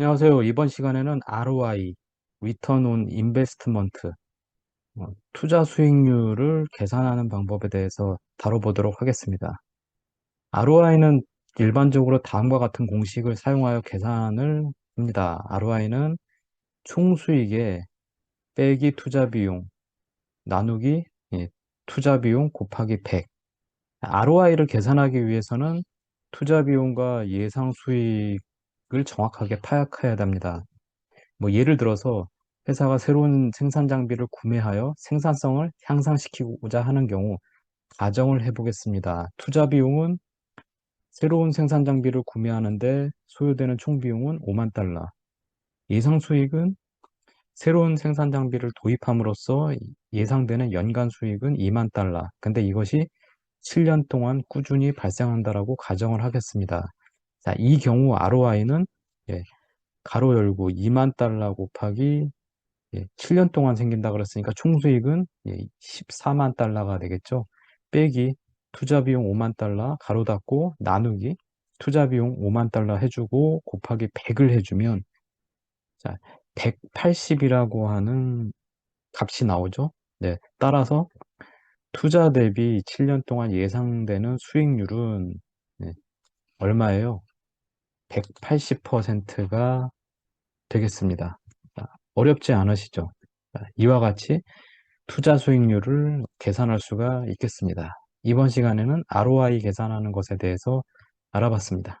안녕하세요. 이번 시간에는 ROI, Return on Investment, 어, 투자 수익률을 계산하는 방법에 대해서 다뤄보도록 하겠습니다. ROI는 일반적으로 다음과 같은 공식을 사용하여 계산을 합니다. ROI는 총수익에 빼기 투자 비용, 나누기 예, 투자 비용 곱하기 100. ROI를 계산하기 위해서는 투자 비용과 예상 수익 을 정확하게 파악해야 됩니다. 뭐 예를 들어서 회사가 새로운 생산 장비를 구매하여 생산성을 향상시키고자 하는 경우 가정을 해보겠습니다. 투자 비용은 새로운 생산 장비를 구매하는데 소요되는 총 비용은 5만 달러. 예상 수익은 새로운 생산 장비를 도입함으로써 예상되는 연간 수익은 2만 달러. 근데 이것이 7년 동안 꾸준히 발생한다라고 가정을 하겠습니다. 자, 이 경우 ROI는 예, 가로 열고 2만 달러 곱하기 예, 7년 동안 생긴다 그랬으니까 총수익은 예, 14만 달러가 되겠죠. 빼기 투자 비용 5만 달러 가로 닫고 나누기 투자 비용 5만 달러 해주고 곱하기 100을 해주면 자 180이라고 하는 값이 나오죠. 네, 따라서 투자 대비 7년 동안 예상되는 수익률은 네, 얼마예요? 180%가 되겠습니다. 어렵지 않으시죠? 이와 같이 투자 수익률을 계산할 수가 있겠습니다. 이번 시간에는 ROI 계산하는 것에 대해서 알아봤습니다.